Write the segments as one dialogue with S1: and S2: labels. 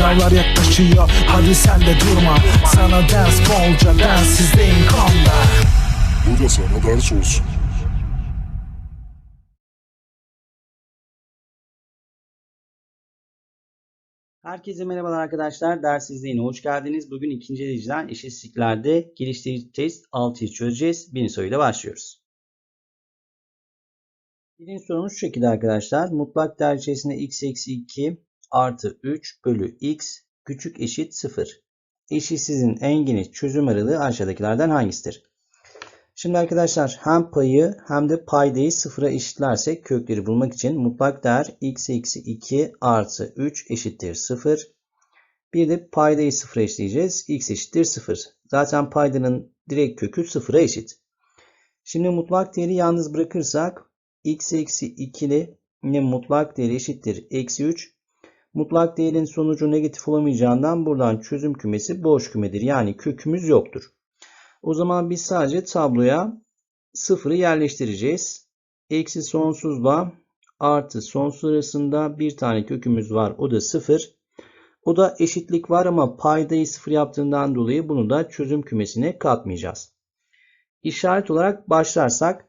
S1: Sınavlar yaklaşıyor hadi sen de durma Sana ders bolca densizliğin konda
S2: Bu da sana ders olsun.
S3: Herkese merhabalar arkadaşlar. Ders izleyine hoş geldiniz. Bugün ikinci dereceden eşitsizliklerde geliştirici test 6'yı çözeceğiz. Birinci soruyla başlıyoruz. Birinci sorumuz şu şekilde arkadaşlar. Mutlak değer içerisinde x eksi 2 artı 3 bölü x küçük eşit 0. Eşitsizliğin en geniş çözüm aralığı aşağıdakilerden hangisidir? Şimdi arkadaşlar hem payı hem de paydayı sıfıra eşitlersek kökleri bulmak için mutlak değer x eksi 2 artı 3 eşittir 0. Bir de paydayı sıfıra eşitleyeceğiz. x eşittir 0. Zaten paydanın direkt kökü sıfıra eşit. Şimdi mutlak değeri yalnız bırakırsak x eksi 2 ile mutlak değeri eşittir eksi 3. Mutlak değerin sonucu negatif olamayacağından buradan çözüm kümesi boş kümedir. Yani kökümüz yoktur. O zaman biz sadece tabloya sıfırı yerleştireceğiz. Eksi sonsuzla artı sonsuz arasında bir tane kökümüz var. O da sıfır. O da eşitlik var ama paydayı sıfır yaptığından dolayı bunu da çözüm kümesine katmayacağız. İşaret olarak başlarsak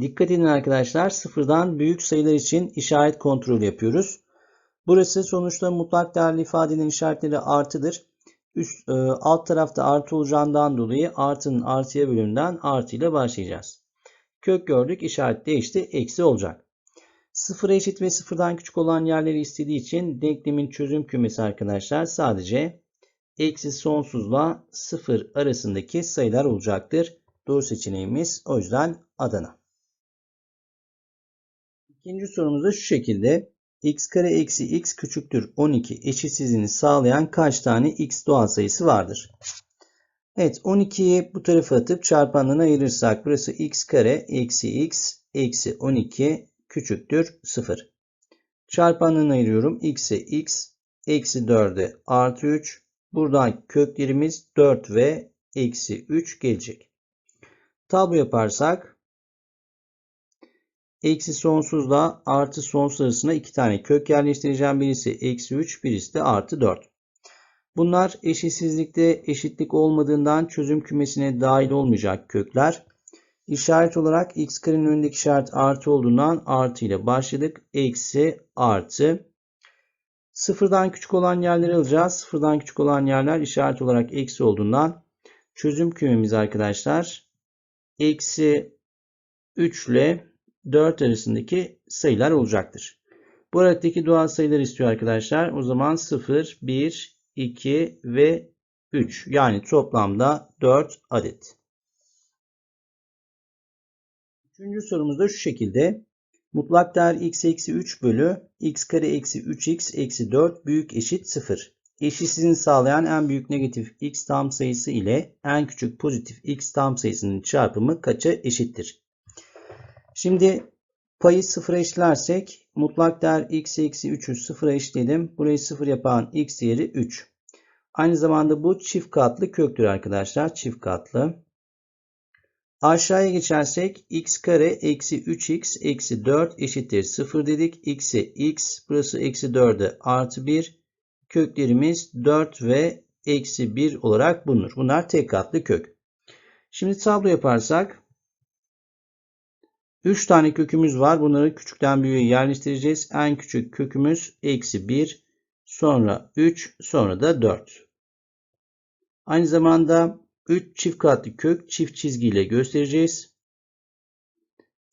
S3: dikkat edin arkadaşlar sıfırdan büyük sayılar için işaret kontrolü yapıyoruz. Burası sonuçta mutlak değerli ifadenin işaretleri artıdır üst, e, alt tarafta artı olacağından dolayı artının artıya bölümünden artı ile başlayacağız. Kök gördük işaret değişti eksi olacak. Sıfıra eşit ve sıfırdan küçük olan yerleri istediği için denklemin çözüm kümesi arkadaşlar sadece eksi sonsuzla sıfır arasındaki sayılar olacaktır. Doğru seçeneğimiz o yüzden Adana. İkinci sorumuz da şu şekilde x kare eksi x küçüktür 12 eşitsizliğini sağlayan kaç tane x doğal sayısı vardır? Evet 12'yi bu tarafa atıp çarpanlarına ayırırsak burası x kare eksi x eksi 12 küçüktür 0. Çarpanlarına ayırıyorum. x'e x eksi 4'e artı 3. Buradan köklerimiz 4 ve eksi 3 gelecek. Tablo yaparsak Eksi sonsuzla artı sonsuz arasına iki tane kök yerleştireceğim. Birisi eksi 3, birisi de artı 4. Bunlar eşitsizlikte eşitlik olmadığından çözüm kümesine dahil olmayacak kökler. İşaret olarak x karenin önündeki işaret artı olduğundan artı ile başladık. Eksi artı. Sıfırdan küçük olan yerleri alacağız. Sıfırdan küçük olan yerler işaret olarak eksi olduğundan çözüm kümemiz arkadaşlar eksi 3 ile 4 arasındaki sayılar olacaktır. Bu aralıktaki doğal sayılar istiyor arkadaşlar. O zaman 0, 1, 2 ve 3. Yani toplamda 4 adet. Üçüncü sorumuz da şu şekilde. Mutlak değer x eksi 3 bölü x kare eksi 3x eksi 4 büyük eşit 0. Eşitsizliğini sağlayan en büyük negatif x tam sayısı ile en küçük pozitif x tam sayısının çarpımı kaça eşittir? Şimdi payı sıfıra eşitlersek mutlak değer x eksi 3'ü sıfıra eşitledim. Burayı sıfır yapan x değeri 3. Aynı zamanda bu çift katlı köktür arkadaşlar. Çift katlı. Aşağıya geçersek x kare eksi 3x eksi 4 eşittir 0 dedik. x'e x burası eksi 4'e artı 1. Köklerimiz 4 ve eksi 1 olarak bulunur. Bunlar tek katlı kök. Şimdi tablo yaparsak 3 tane kökümüz var. Bunları küçükten büyüğe yerleştireceğiz. En küçük kökümüz eksi 1. Sonra 3. Sonra da 4. Aynı zamanda 3 çift katlı kök çift çizgiyle göstereceğiz.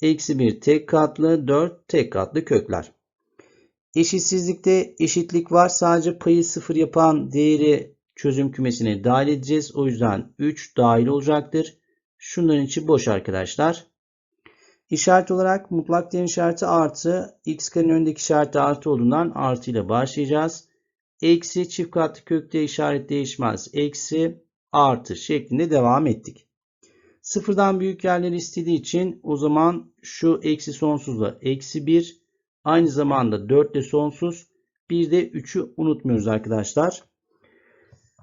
S3: Eksi 1 tek katlı 4 tek katlı kökler. Eşitsizlikte eşitlik var. Sadece payı 0 yapan değeri çözüm kümesine dahil edeceğiz. O yüzden 3 dahil olacaktır. Şunların içi boş arkadaşlar. İşaret olarak mutlak değerin işareti artı. X karenin önündeki işareti artı olduğundan artı ile başlayacağız. Eksi çift katlı kökte işaret değişmez. Eksi artı şeklinde devam ettik. Sıfırdan büyük yerleri istediği için o zaman şu eksi sonsuzla eksi 1 aynı zamanda 4 de sonsuz bir de 3'ü unutmuyoruz arkadaşlar.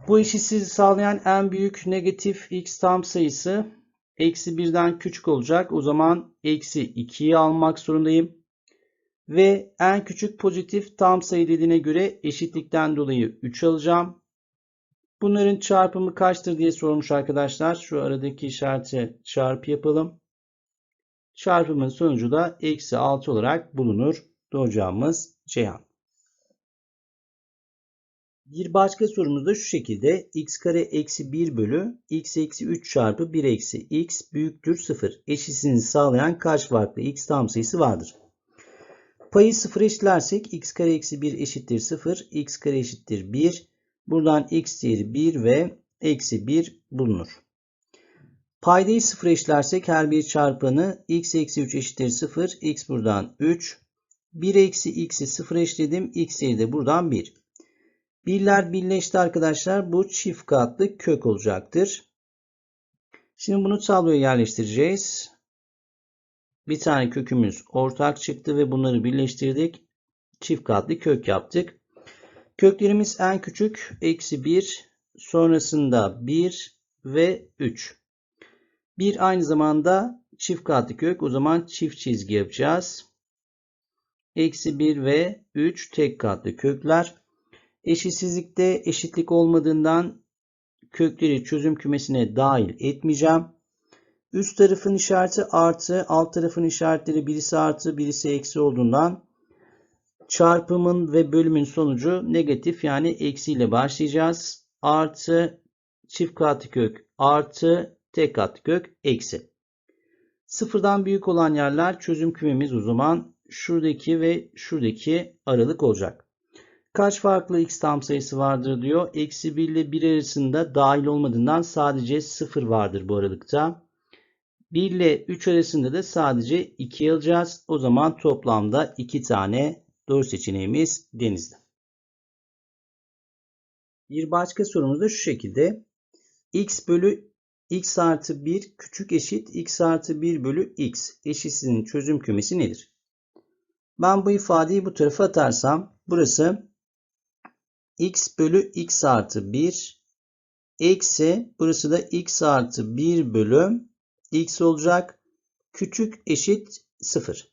S3: Bu eşitsizliği sağlayan en büyük negatif x tam sayısı Eksi 1'den küçük olacak. O zaman eksi 2'yi almak zorundayım. Ve en küçük pozitif tam sayı dediğine göre eşitlikten dolayı 3 alacağım. Bunların çarpımı kaçtır diye sormuş arkadaşlar. Şu aradaki işareti çarpı yapalım. Çarpımın sonucu da eksi 6 olarak bulunur. Doğru cevabımız Ceyhan. Bir başka sorumuz da şu şekilde. x kare eksi 1 bölü x eksi 3 çarpı 1 eksi x büyüktür 0. Eşitsizliğini sağlayan kaç farklı x tam sayısı vardır? Payı 0 eşitlersek x kare eksi 1 eşittir 0. x kare eşittir 1. Buradan x değeri 1 ve eksi 1 bulunur. Paydayı 0 eşitlersek her bir çarpanı x eksi 3 eşittir 0. x buradan 3. 1 eksi x'i 0 eşitledim. x değeri de buradan 1. Birler birleşti arkadaşlar. Bu çift katlı kök olacaktır. Şimdi bunu tabloya yerleştireceğiz. Bir tane kökümüz ortak çıktı ve bunları birleştirdik. Çift katlı kök yaptık. Köklerimiz en küçük eksi 1 sonrasında 1 ve 3. 1 aynı zamanda çift katlı kök. O zaman çift çizgi yapacağız. Eksi 1 ve 3 tek katlı kökler. Eşitsizlikte eşitlik olmadığından kökleri çözüm kümesine dahil etmeyeceğim. Üst tarafın işareti artı, alt tarafın işaretleri birisi artı, birisi eksi olduğundan çarpımın ve bölümün sonucu negatif yani eksiyle başlayacağız. Artı çift katlı kök artı tek katlı kök eksi. Sıfırdan büyük olan yerler çözüm kümemiz o zaman şuradaki ve şuradaki aralık olacak. Kaç farklı x tam sayısı vardır diyor. Eksi 1 ile 1 arasında dahil olmadığından sadece 0 vardır bu aralıkta. 1 ile 3 arasında da sadece 2 alacağız. O zaman toplamda 2 tane doğru seçeneğimiz denizde. Bir başka sorumuz da şu şekilde. x bölü x artı 1 küçük eşit x artı 1 bölü x eşitsizliğinin çözüm kümesi nedir? Ben bu ifadeyi bu tarafa atarsam burası x bölü x artı 1 eksi burası da x artı 1 bölü x olacak. Küçük eşit 0.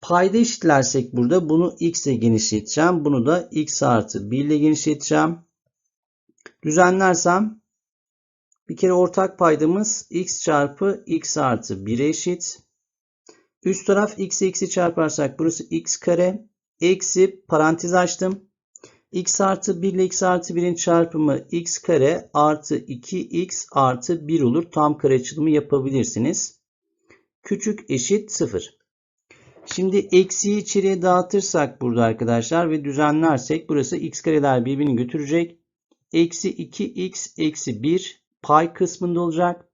S3: Payda eşitlersek burada bunu x ile genişleteceğim. Bunu da x artı 1 ile genişleteceğim. Düzenlersem bir kere ortak paydamız x çarpı x artı 1 eşit. Üst taraf x eksi çarparsak burası x kare. Eksi parantez açtım x artı 1 ile x artı 1'in çarpımı x kare artı 2x artı 1 olur. Tam kare açılımı yapabilirsiniz. Küçük eşit 0. Şimdi eksiyi içeriye dağıtırsak burada arkadaşlar ve düzenlersek burası x kareler birbirini götürecek. Eksi 2x eksi 1 pay kısmında olacak.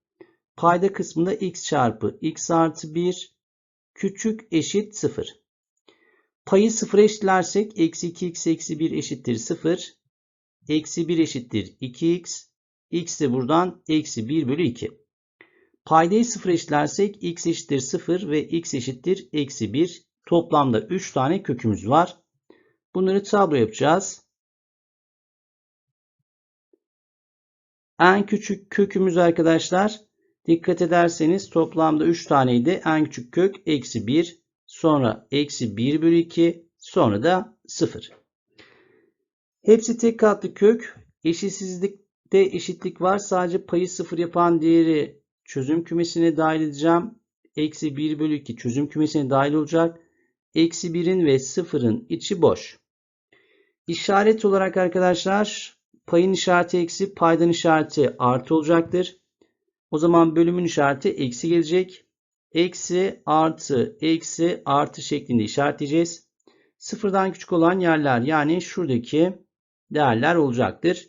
S3: Payda kısmında x çarpı x artı 1 küçük eşit 0. Payı sıfıra eşitlersek eksi 2x eksi 1 eşittir 0. Eksi 1 eşittir 2x. x de buradan eksi 1 bölü 2. Paydayı sıfıra eşitlersek x eşittir 0 ve x eşittir eksi 1. Toplamda 3 tane kökümüz var. Bunları tablo yapacağız. En küçük kökümüz arkadaşlar dikkat ederseniz toplamda 3 taneydi. En küçük kök eksi 1 sonra eksi 1 bölü 2 sonra da 0. Hepsi tek katlı kök. Eşitsizlikte eşitlik var. Sadece payı 0 yapan değeri çözüm kümesine dahil edeceğim. Eksi 1 bölü 2 çözüm kümesine dahil olacak. Eksi 1'in ve 0'ın içi boş. İşaret olarak arkadaşlar payın işareti eksi paydan işareti artı olacaktır. O zaman bölümün işareti eksi gelecek eksi artı eksi artı şeklinde işaretleyeceğiz. Sıfırdan küçük olan yerler yani şuradaki değerler olacaktır.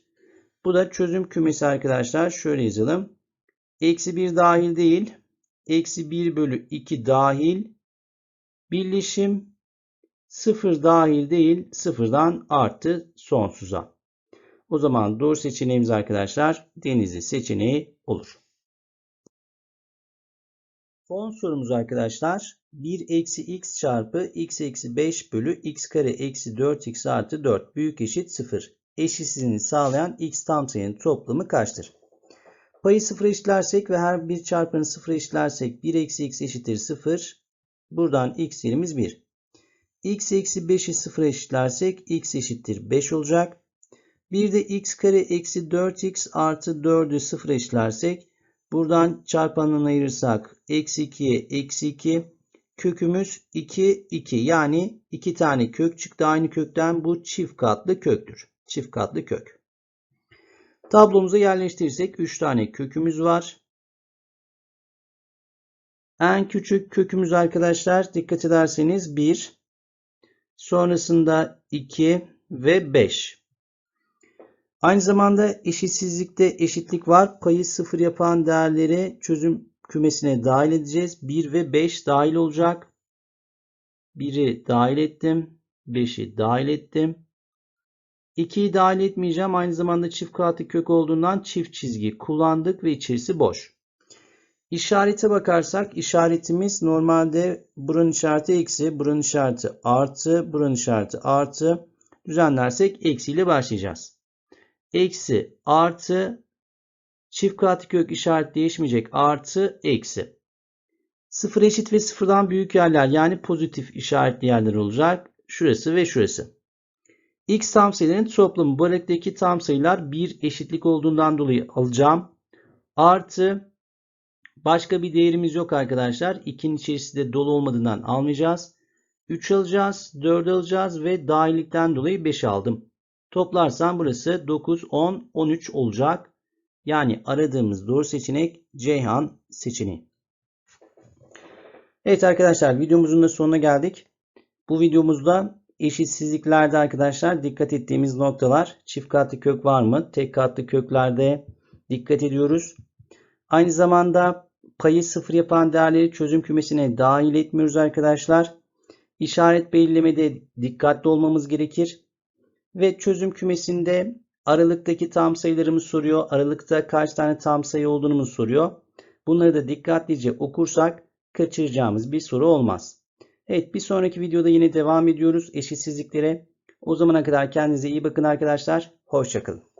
S3: Bu da çözüm kümesi arkadaşlar. Şöyle yazalım. Eksi 1 dahil değil. Eksi 1 bölü 2 dahil. Birleşim 0 dahil değil. Sıfırdan artı sonsuza. O zaman doğru seçeneğimiz arkadaşlar denizli seçeneği olur. Son sorumuz arkadaşlar. 1 eksi x çarpı x eksi 5 bölü x kare eksi 4x artı 4 büyük eşit 0. Eşitsizliğini sağlayan x tam sayının toplamı kaçtır? Payı 0 eşitlersek ve her bir çarpanı 0 eşitlersek 1 eksi x eşittir 0. Buradan x yerimiz 1. x eksi 5'i 0 eşitlersek x eşittir 5 olacak. Bir de x kare eksi 4x artı 4'ü 0 eşitlersek buradan çarpanından ayırırsak eksi 2'ye eksi 2 kökümüz 2 2 yani 2 tane kök çıktı aynı kökten bu çift katlı köktür. Çift katlı kök. Tablomuza yerleştirirsek 3 tane kökümüz var. En küçük kökümüz arkadaşlar dikkat ederseniz 1. Sonrasında 2 ve 5. Aynı zamanda eşitsizlikte eşitlik var. Payı 0 yapan değerleri çözüm kümesine dahil edeceğiz. 1 ve 5 dahil olacak. 1'i dahil ettim. 5'i dahil ettim. 2'yi dahil etmeyeceğim. Aynı zamanda çift katlı kök olduğundan çift çizgi kullandık ve içerisi boş. İşarete bakarsak işaretimiz normalde buranın işareti eksi, buranın işareti artı, buranın işareti artı. Düzenlersek eksiyle başlayacağız. Eksi, artı, çift katlı kök işaret değişmeyecek. Artı, eksi. Sıfır eşit ve sıfırdan büyük yerler yani pozitif işaretli yerler olacak. Şurası ve şurası. X tam sayıların toplamı. Bu aralıktaki tam sayılar bir eşitlik olduğundan dolayı alacağım. Artı Başka bir değerimiz yok arkadaşlar. 2'nin içerisinde dolu olmadığından almayacağız. 3 alacağız, 4 alacağız ve dahillikten dolayı 5 aldım. Toplarsam burası 9, 10, 13 olacak. Yani aradığımız doğru seçenek Ceyhan seçeneği. Evet arkadaşlar videomuzun da sonuna geldik. Bu videomuzda eşitsizliklerde arkadaşlar dikkat ettiğimiz noktalar çift katlı kök var mı? Tek katlı köklerde dikkat ediyoruz. Aynı zamanda payı sıfır yapan değerleri çözüm kümesine dahil etmiyoruz arkadaşlar. İşaret belirlemede dikkatli olmamız gerekir. Ve çözüm kümesinde aralıktaki tam sayılarımız soruyor. Aralıkta kaç tane tam sayı olduğunu soruyor. Bunları da dikkatlice okursak kaçıracağımız bir soru olmaz. Evet bir sonraki videoda yine devam ediyoruz eşitsizliklere. O zamana kadar kendinize iyi bakın arkadaşlar. Hoşçakalın.